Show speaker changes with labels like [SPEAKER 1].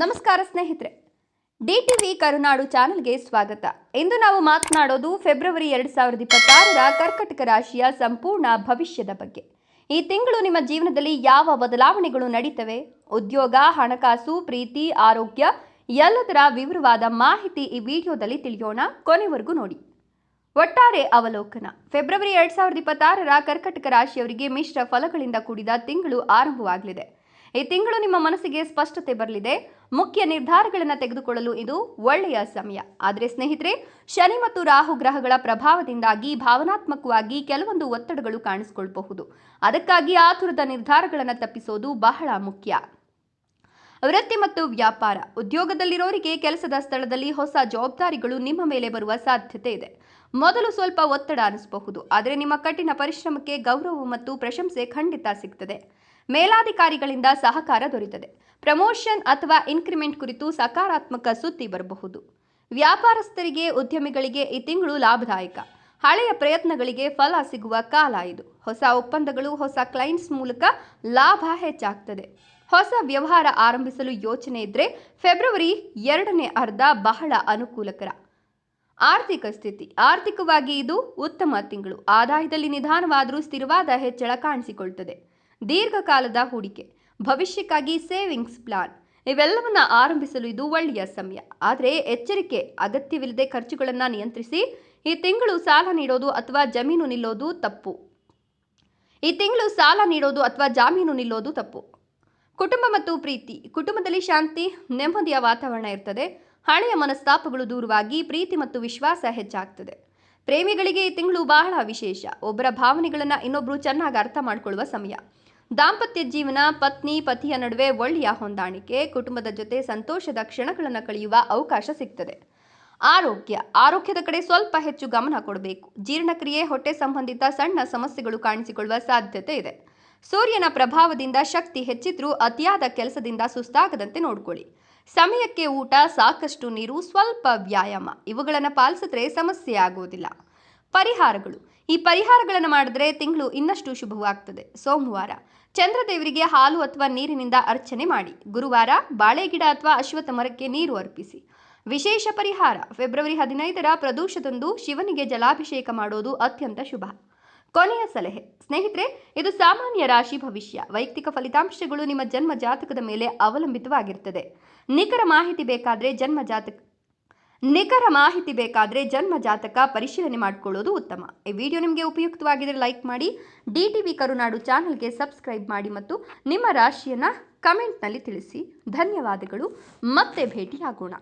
[SPEAKER 1] ನಮಸ್ಕಾರ ಸ್ನೇಹಿತರೆ. D TV ಕರುನಾಡು ಚಾನೆಲ್ಗೆ ಸ್ವಾಗತ. ಇಂದು ನಾವು ಮಾತನಾಡೋದು ಫೆಬ್ರವರಿ ಎರಡು ಸಾವಿರದ ಇಪ್ಪತ್ತಾರರ ಕರ್ಕಟಕ ರಾಶಿಯ ಸಂಪೂರ್ಣ ಭವಿಷ್ಯದ ಬಗ್ಗೆ. ಈ ತಿಂಗಳು ನಿಮ್ಮ ಜೀವನದಲ್ಲಿ ಯಾವ ಬದಲಾವಣೆಗಳು ನಡೀತವೆ? ಉದ್ಯೋಗ, ಹಣಕಾಸು, ಪ್ರೀತಿ, ಆರೋಗ್ಯ ಎಲ್ಲದರ ವಿವರವಾದ ಮಾಹಿತಿ ಈ ವಿಡಿಯೋದಲ್ಲಿ ತಿಳಿಯೋಣ. ಕೊನೆವರೆಗೂ ನೋಡಿ. ಒಟ್ಟಾರೆ ಅವಲೋಕನ. ಫೆಬ್ರವರಿ ಎರಡು ಸಾವಿರದ ಇಪ್ಪತ್ತಾರರ ಕರ್ಕಟಕ ರಾಶಿಯವರಿಗೆ ಮಿಶ್ರ ಫಲಗಳಿಂದ ಕೂಡಿದ ತಿಂಗಳು ಆರಂಭವಾಗಲಿದೆ. ಈ ತಿಂಗಳು ನಿಮ್ಮ ಮನಸ್ಸಿಗೆ ಸ್ಪಷ್ಟತೆ ಬರಲಿದೆ. ಮುಖ್ಯ ನಿರ್ಧಾರಗಳನ್ನು ತೆಗೆದುಕೊಳ್ಳಲು ಇದು ಒಳ್ಳೆಯ ಸಮಯ. ಆದರೆ ಸ್ನೇಹಿತರೆ, ಶನಿ ಮತ್ತು ರಾಹು ಗ್ರಹಗಳ ಪ್ರಭಾವದಿಂದಾಗಿ ಭಾವನಾತ್ಮಕವಾಗಿ ಕೆಲವೊಂದು ಒತ್ತಡಗಳು ಕಾಣಿಸಿಕೊಳ್ಳಬಹುದು ಅದಕ್ಕಾಗಿ ಆತುರದ ನಿರ್ಧಾರಗಳನ್ನು ತಪ್ಪಿಸೋದು ಬಹಳ ಮುಖ್ಯ. ವೃತ್ತಿ ಮತ್ತು ವ್ಯಾಪಾರ. ಉದ್ಯೋಗದಲ್ಲಿರೋರಿಗೆ ಕೆಲಸದ ಸ್ಥಳದಲ್ಲಿ ಹೊಸ ಜವಾಬ್ದಾರಿಗಳು ನಿಮ್ಮ ಮೇಲೆ ಬರುವ ಸಾಧ್ಯತೆ ಇದೆ. ಮೊದಲು ಸ್ವಲ್ಪ ಒತ್ತಡ ಅನಿಸಬಹುದು. ಆದರೆ ನಿಮ್ಮ ಕಠಿಣ ಪರಿಶ್ರಮಕ್ಕೆ ಗೌರವ ಮತ್ತು ಪ್ರಶಂಸೆ ಖಂಡಿತ ಸಿಗ್ತದೆ. ಮೇಲಾಧಿಕಾರಿಗಳಿಂದ ಸಹಕಾರ ದೊರೆತದೆ ಪ್ರಮೋಷನ್ ಅಥವಾ ಇನ್ಕ್ರಿಮೆಂಟ್ ಕುರಿತು ಸಕಾರಾತ್ಮಕ ಸುದ್ದಿ ಬರಬಹುದು. ವ್ಯಾಪಾರಸ್ಥರಿಗೆ, ಉದ್ಯಮಿಗಳಿಗೆ ಈ ತಿಂಗಳು ಲಾಭದಾಯಕ. ಹಳೆಯ ಪ್ರಯತ್ನಗಳಿಗೆ ಫಲ ಸಿಗುವ ಕಾಲ ಇದು. ಹೊಸ ಒಪ್ಪಂದಗಳು, ಹೊಸ ಕ್ಲೈಂಟ್ಸ್ ಮೂಲಕ ಲಾಭ ಹೆಚ್ಚಾಗ್ತದೆ. ಹೊಸ ವ್ಯವಹಾರ ಆರಂಭಿಸಲು ಯೋಚನೆ ಇದ್ರೆ ಫೆಬ್ರವರಿ ಎರಡನೇ ಅರ್ಧ ಬಹಳ ಅನುಕೂಲಕರ. ಆರ್ಥಿಕ ಸ್ಥಿತಿ. ಆರ್ಥಿಕವಾಗಿ ಇದು ಉತ್ತಮ ತಿಂಗಳು. ಆದಾಯದಲ್ಲಿ ನಿಧಾನವಾದರೂ ಸ್ಥಿರವಾದ ಹೆಚ್ಚಳ ಕಾಣಿಸಿಕೊಳ್ತದೆ. ದೀರ್ಘಕಾಲದ ಹೂಡಿಕೆ, ಭವಿಷ್ಯಕ್ಕಾಗಿ ಸೇವಿಂಗ್ಸ್ ಪ್ಲಾನ್ ಇವೆಲ್ಲವನ್ನ ಆರಂಭಿಸಲು ಇದು ಒಳ್ಳೆಯ ಸಮಯ. ಆದರೆ ಎಚ್ಚರಿಕೆ, ಅಗತ್ಯವಿಲ್ಲದೆ ಖರ್ಚುಗಳನ್ನು ನಿಯಂತ್ರಿಸಿ ಈ ತಿಂಗಳು ಸಾಲ ನೀಡೋದು ಅಥವಾ ಜಮೀನು ನಿಲ್ಲೋದು ತಪ್ಪು. ಈ ತಿಂಗಳು ಸಾಲ ನೀಡೋದು ಅಥವಾ ಜಾಮೀನು ನಿಲ್ಲೋದು ತಪ್ಪು. ಕುಟುಂಬ ಮತ್ತು ಪ್ರೀತಿ, ಕುಟುಂಬದಲ್ಲಿ ಶಾಂತಿ, ನೆಮ್ಮದಿಯ ವಾತಾವರಣ ಇರ್ತದೆ. ಹಳೆಯ ಮನಸ್ತಾಪಗಳು ದೂರವಾಗಿ, ಪ್ರೀತಿ ಮತ್ತು ವಿಶ್ವಾಸ ಹೆಚ್ಚಾಗ್ತದೆ. ಪ್ರೇಮಿಗಳಿಗೆ ಈ ತಿಂಗಳು ಬಹಳ ವಿಶೇಷ. ಒಬ್ಬರ ಭಾವನೆಗಳನ್ನು ಇನ್ನೊಬ್ಬರು ಚೆನ್ನಾಗಿ ಅರ್ಥ ಮಾಡಿಕೊಳ್ಳುವ ಸಮಯ. ದಾಂಪತ್ಯ ಜೀವನ, ಪತ್ನಿ, ಪತಿಯ ನಡುವೆ ಒಳ್ಳೆಯ ಹೊಂದಾಣಿಕೆ, ಕುಟುಂಬದ ಜೊತೆ ಸಂತೋಷದ ಕ್ಷಣಗಳನ್ನು ಕಳೆಯುವ ಅವಕಾಶ ಸಿಗ್ತದೆ. ಆರೋಗ್ಯ, ಆರೋಗ್ಯದ ಕಡೆ ಸ್ವಲ್ಪ ಹೆಚ್ಚು ಗಮನ ಕೊಡಬೇಕು. ಜೀರ್ಣಕ್ರಿಯೆ, ಹೊಟ್ಟೆ ಸಂಬಂಧಿತ ಸಣ್ಣ ಸಮಸ್ಯೆಗಳು ಕಾಣಿಸಿಕೊಳ್ಳುವ ಸಾಧ್ಯತೆ ಇದೆ. ಸೂರ್ಯನ ಪ್ರಭಾವದಿಂದ ಶಕ್ತಿ ಹೆಚ್ಚಿದ್ರೂ ಅತಿಯಾದ ಕೆಲಸದಿಂದ ಸುಸ್ತಾಗದಂತೆ ನೋಡ್ಕೊಳ್ಳಿ. ಸಮಯಕ್ಕೆ ಊಟ, ಸಾಕಷ್ಟು ನೀರು, ಸ್ವಲ್ಪ ವ್ಯಾಯಾಮ, ಇವುಗಳನ್ನು ಪಾಲಿಸಿದ್ರೆ ಸಮಸ್ಯೆ ಆಗುವುದಿಲ್ಲ. ಪರಿಹಾರಗಳು. ಈ ಪರಿಹಾರಗಳನ್ನು ಮಾಡಿದ್ರೆ ತಿಂಗಳು ಇನ್ನಷ್ಟು ಶುಭವಾಗ್ತದೆ. ಸೋಮವಾರ ಚಂದ್ರದೇವರಿಗೆ ಹಾಲು ಅಥವಾ ನೀರಿನಿಂದ ಅರ್ಚನೆ ಮಾಡಿ. ಗುರುವಾರ ಬಾಳೆಗಿಡ ಅಥವಾ ಅಶ್ವತ್ಥ ಮರಕ್ಕೆ ನೀರು ಅರ್ಪಿಸಿ. ವಿಶೇಷ ಪರಿಹಾರ, ಫೆಬ್ರವರಿ ಹದಿನೈದರ ಪ್ರದೋಷದಂದು ಶಿವನಿಗೆ ಜಲಾಭಿಷೇಕ ಮಾಡೋದು ಅತ್ಯಂತ ಶುಭ. ಕೊನೆಯ ಸಲಹೆ, ಸ್ನೇಹಿತರೆ, ಇದು ಸಾಮಾನ್ಯ ರಾಶಿ ಭವಿಷ್ಯ. ವೈಯಕ್ತಿಕ ಫಲಿತಾಂಶಗಳು ನಿಮ್ಮ ಜನ್ಮ ಜಾತಕದ ಮೇಲೆ ಅವಲಂಬಿತವಾಗಿರ್ತದೆ. ನಿಖರ ಮಾಹಿತಿ ಬೇಕಾದರೆ ಜನ್ಮ ಜಾತಕ ನಿಖರ ಮಾಹಿತಿ ಬೇಕಾದರೆ ಜನ್ಮ ಜಾತಕ ಪರಿಶೀಲನೆ ಮಾಡಿಕೊಳ್ಳೋದು ಉತ್ತಮ. ಈ ವಿಡಿಯೋ ನಿಮಗೆ ಉಪಯುಕ್ತವಾಗಿದ್ದರೆ ಲೈಕ್ ಮಾಡಿ, ಡಿ ಟಿ ವಿ ಕರುನಾಡು ಚಾನಲ್ಗೆ ಸಬ್ಸ್ಕ್ರೈಬ್ ಮಾಡಿ ಮತ್ತು ನಿಮ್ಮ ರಾಶಿಯನ್ನು ಕಮೆಂಟ್ನಲ್ಲಿ ತಿಳಿಸಿ. ಧನ್ಯವಾದಗಳು. ಮತ್ತೆ ಭೇಟಿಯಾಗೋಣ.